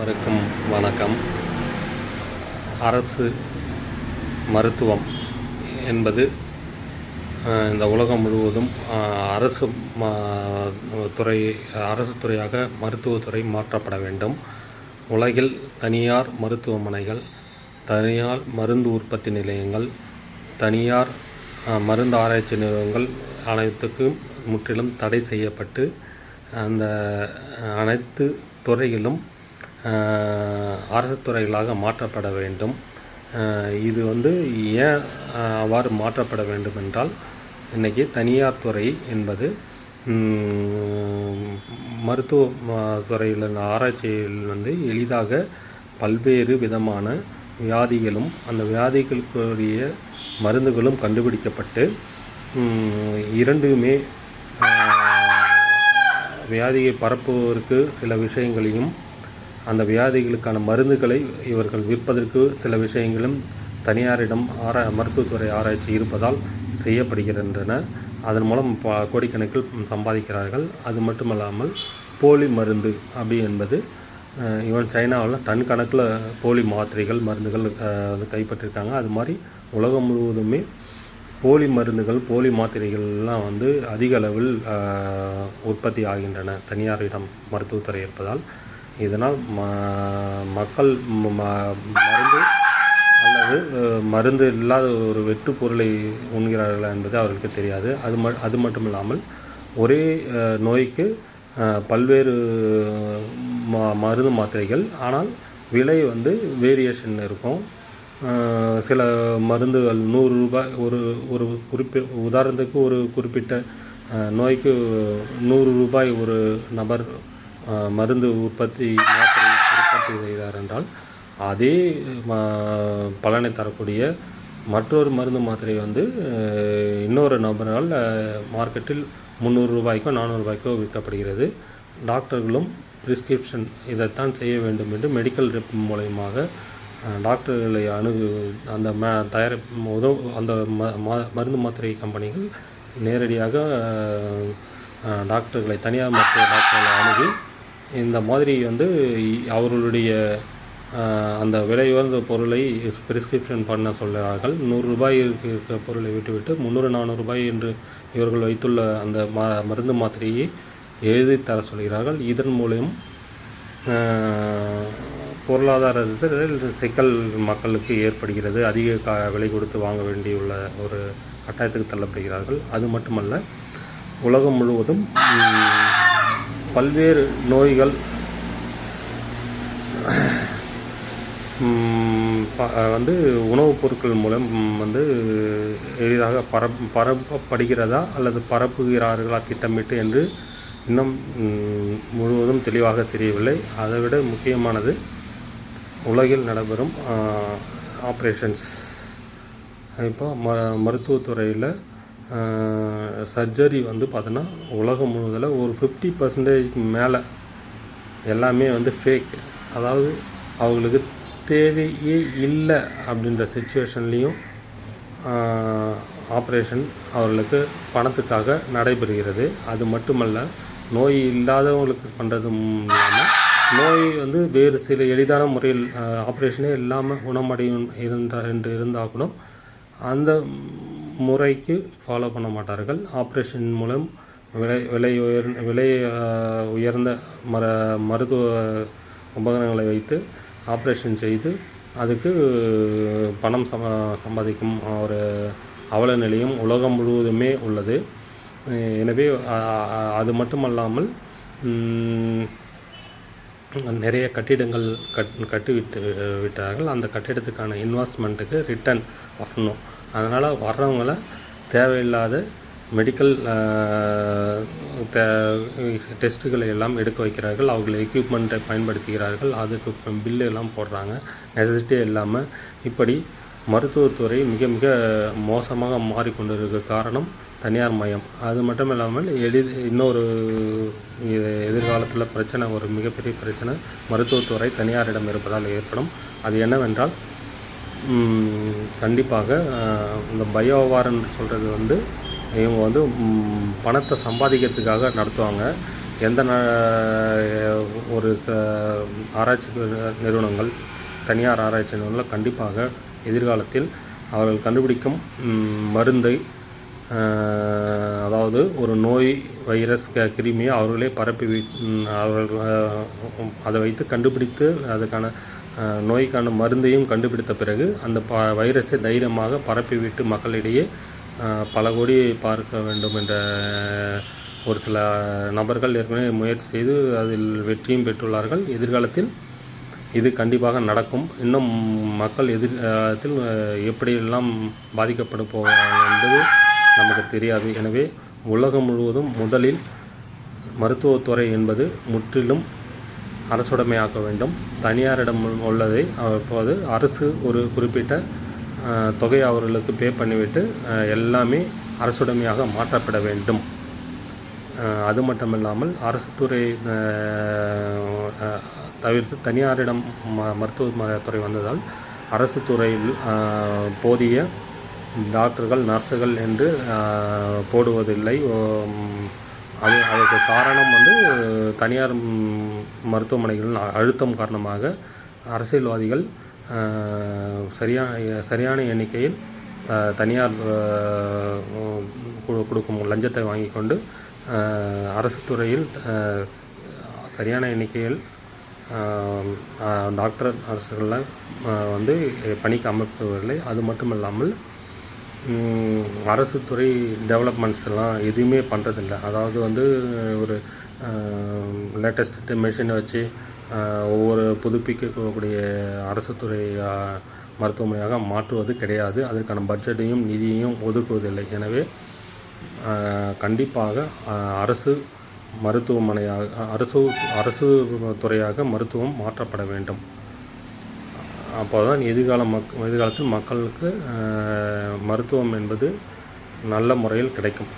அனைவருக்கும் வணக்கம். அரசு மருத்துவம் என்பது இந்த உலகம் முழுவதும் அரசு துறை அரசு துறையாக மருத்துவத்துறை மாற்றப்பட வேண்டும். உலகில் தனியார் மருத்துவமனைகள் தனியார் மருந்து உற்பத்தி நிலையங்கள் தனியார் மருந்து ஆராய்ச்சி நிறுவனங்கள் அனைத்துக்கும் முற்றிலும் தடை செய்யப்பட்டு அந்த அனைத்து துறையிலும் அரசு துறைகளாக மாற்றப்பட வேண்டும். இது வந்து ஏன் அவ்வாறு மாற்றப்பட வேண்டும் என்றால் இன்றைக்கி தனியார் துறை என்பது மருத்துவ துறையில் ஆராய்ச்சியில் வந்து எளிதாக பல்வேறு விதமான வியாதிகளும் அந்த வியாதிகளுக்குரிய மருந்துகளும் கண்டுபிடிக்கப்பட்டு இரண்டுமே வியாதியை பரப்புவதற்கு சில விஷயங்களையும் அந்த வியாதிகளுக்கான மருந்துகளை இவர்கள் விற்பதற்கு சில விஷயங்களும் தனியாரிடம் ஆரா மருத்துவத்துறை ஆராய்ச்சி இருப்பதால் செய்யப்படுகின்றன. அதன் மூலம் ப கோடிக்கணக்கில் சம்பாதிக்கிறார்கள். அது மட்டுமல்லாமல் போலி மருந்து அப்படி என்பது இவன் சைனாவில் டன் கணக்கில் போலி மாத்திரைகள் மருந்துகள் வந்து கைப்பற்றிருக்காங்க. அது மாதிரி உலகம் முழுவதுமே போலி மருந்துகள் போலி மாத்திரைகள்லாம் வந்து அதிக அளவில் உற்பத்தி ஆகின்றன தனியாரிடம் மருத்துவத்துறை இருப்பதால். இதனால் ம மக்கள் ம- மருந்து அல்லது மருந்து இல்லாத ஒரு வெட்டு பொருளை உண்கிறார்களா என்பது அவர்களுக்கு தெரியாது. அது ம அது மட்டும் இல்லாமல் ஒரே நோய்க்கு பல்வேறு ம மருந்து மாத்திரைகள். ஆனால் விலை வந்து வேரியேஷன் இருக்கும். சில மருந்துகள் நூறு ரூபாய் ஒரு ஒரு குறிப்பி உதாரணத்துக்கு ஒரு குறிப்பிட்ட நோய்க்கு நூறு ரூபாய் ஒரு நபர் மருந்து உற்பத்தி மாத்திரை உற்பத்தி செய்கிறார் என்றால் அதே ம- பலனை தரக்கூடிய மற்றொரு மருந்து மாத்திரை வந்து இன்னொரு நபரால் மார்க்கெட்டில் முந்நூறு ரூபாய்க்கோ நானூறு ரூபாய்க்கோ விற்கப்படுகிறது. டாக்டர்களும் பிரிஸ்கிரிப்ஷன் இதைத்தான் செய்ய வேண்டும் என்று மெடிக்கல் ரெப் மூலயமாக டாக்டர்களை அணுகு அந்த ம தயாரிப்பு உதவு அந்த ம ம- மருந்து மாத்திரை கம்பெனிகள் நேரடியாக டாக்டர்களை தனியார் மருத்துவ டாக்டர்களை அணுகி இந்த மாதிரி வந்து அவர்களுடைய அந்த விலை உயர்ந்த பொருளை பிரிஸ்கிரிப்ஷன் பண்ண சொல்கிறார்கள். நூறு ரூபாய் இருக்க பொருளை விட்டுவிட்டு முந்நூறு நானூறு ரூபாய் என்று இவர்கள் வைத்துள்ள அந்த ம மருந்து மாத்திரையை எழுதி தர சொல்கிறார்கள். இதன் மூலம் பொருளாதாரத்தில் சிக்கல் மக்களுக்கு ஏற்படுகிறது. அதிக கா விலை கொடுத்து வாங்க வேண்டியுள்ள ஒரு கட்டாயத்துக்கு தள்ளப்படுகிறார்கள். அது மட்டுமல்ல உலகம் முழுவதும் பல்வேறு நோய்கள் ப- வந்து உணவுப் பொருட்கள் மூலம் வந்து எளிதாக பரப் பரப்பப்படுகிறதா அல்லது பரப்புகிறார்களா திட்டமிட்டு என்று இன்னும் முழுவதும் தெளிவாக தெரியவில்லை. அதைவிட முக்கியமானது உலகில் நடைபெறும் ஆப்ரேஷன்ஸ். இப்போ ம மருத்துவத்துறையில் சர்ஜரி வந்து பார்த்தோன்னா உலகம் முழுவதில் ஒரு ஃபிஃப்டி பர்சன்டேஜ்க்கு மேலே எல்லாமே வந்து ஃபேக் அதாவது அவங்களுக்கு தேவையே இல்லை அப்படின்ற சுச்சுவேஷன்லேயும் ஆப்ரேஷன் அவர்களுக்கு பணத்துக்காக நடைபெறுகிறது. அது மட்டுமல்ல நோய் இல்லாதவங்களுக்கு பண்ணுறதும் இல்லாமல் நோய் வந்து வேறு சில எளிதான முறையில் ஆப்ரேஷனே இல்லாமல் குணமடையும் இருந்தா என்று இருந்தால் கூட அந்த முறைக்கு ஃபாலோ பண்ண மாட்டார்கள். ஆப்ரேஷன் மூலம் விலை விலை உயர் விலை உயர்ந்த மர மருத்துவ உபகரணங்களை வைத்து ஆப்ரேஷன் செய்து அதுக்கு பணம் சம சம்பாதிக்கும் ஒரு அவல நிலையும் உலகம் முழுவதுமே உள்ளது. எனவே அது மட்டுமல்லாமல் நிறைய கட்டிடங்கள் கட் கட்டி விட்டு விட்டார்கள். அந்த கட்டிடத்துக்கான இன்வெஸ்ட்மெண்ட்டுக்கு ரிட்டர்ன் வரணும். அதனால் வர்றவங்கள தேவையில்லாத மெடிக்கல் டெஸ்ட்டுகளை எல்லாம் எடுக்க வைக்கிறார்கள். அவர்கள் எக்யூப்மெண்ட்டை பயன்படுத்துகிறார்கள். அதுக்கு பில்லு எல்லாம் போடுறாங்க. நெசசிட்டியே இல்லாமல் இப்படி மருத்துவத்துறை மிக மிக மோசமாக மாறிக்கொண்டிருக்க காரணம் தனியார் மயம். அது மட்டும் இல்லாமல் எளிது இன்னொரு எதிர்காலத்தில் பிரச்சனை ஒரு மிகப்பெரிய பிரச்சனை மருத்துவத்துறை தனியாரிடம் இருப்பதால் ஏற்படும். அது என்னவென்றால் கண்டிப்பாக இந்த இந்த பயோவார்ன்னு சொல்கிறது வந்து இவங்க வந்து பணத்தை சம்பாதிக்கிறதுக்காக நடத்துவாங்க. எந்த ந- ஒரு ச- ஆராய்ச்சி நிறுவனங்கள் தனியார் ஆராய்ச்சி நிறுவனங்கள் கண்டிப்பாக எதிர்காலத்தில் அவர்கள் கண்டுபிடிக்கும் மருந்தை அதாவது ஒரு நோய் வைரஸ் க- கிருமியை அவர்களே பரப்பி அவர்கள் அதை வைத்து கண்டுபிடித்து அதுக்கான நோய்க்கான மருந்தையும் கண்டுபிடித்த பிறகு அந்த ப வைரஸை தைரியமாக பரப்பிவிட்டு மக்களிடையே பல கோடி பார்க்க வேண்டும் என்ற ஒரு சில நபர்கள் ஏற்கனவே முயற்சி செய்து அதில் வெற்றியும் பெற்றுள்ளார்கள். எதிர்காலத்தில் இது கண்டிப்பாக நடக்கும். இன்னும் மக்கள் எதிர்காலத்தில் எப்படியெல்லாம் பாதிக்கப்பட போகிறார்கள் என்பது நமக்கு தெரியாது. எனவே உலகம் முழுவதும் முதலில் மருத்துவத்துறை என்பது முற்றிலும் அரசுடைமையாக்க வேண்டும். தனியாரிடம் உள்ளதை அப்போது அரசு ஒரு குறிப்பிட்ட தொகை அவர்களுக்கு பே பண்ணிவிட்டு எல்லாமே அரசுடைமையாக மாற்றப்பட வேண்டும். அது அது மட்டுமில்லாமல் அரசு துறை தவிர்த்து தனியாரிடம் ம மருத்துவ துறை வந்ததால் அரசு துறையில் போதிய டாக்டர்கள் நர்ஸுகள் என்று போடுவதில்லை. அது அதுக்கு காரணம் வந்து தனியார் மருத்துவமனைகளின் அழுத்தம் காரணமாக அரசியல்வாதிகள் சரியான சரியா சரியான எண்ணிக்கையில் த- தனியார் கொடுக்கும் லஞ்சத்தை வாங்கி கொண்டு அரசு துறையில் சரியான எண்ணிக்கையில் டாக்டர் அரசுகளில் வந்து பணிக்கு அமர்த்துவதில்லை. அது மட்டும் இல்லாமல் அரசு துறை டெவலப்மெண்ட்ஸ் எல்லாம் எதுவுமே பண்ணுறதில்ல அதாவது வந்து ஒரு லேட்டஸ்ட் மெஷினை வச்சு ஒவ்வொரு புதுப்பிக்கக்கூடிய அரசு துறை மருத்துவமனையாக மாற்றுவது கிடையாது. அதற்கான பட்ஜெட்டையும் நிதியையும் ஒதுக்குவதில்லை. எனவே கண்டிப்பாக அரசு மருத்துவமனையாக அரசு அரசு துறையாக மருத்துவம் மாற்றப்பட வேண்டும். அப்போதான் எதிர்கால மக் எதிர்காலத்தில் மக்களுக்கு மருத்துவம் என்பது நல்ல முறையில் கிடைக்கும்.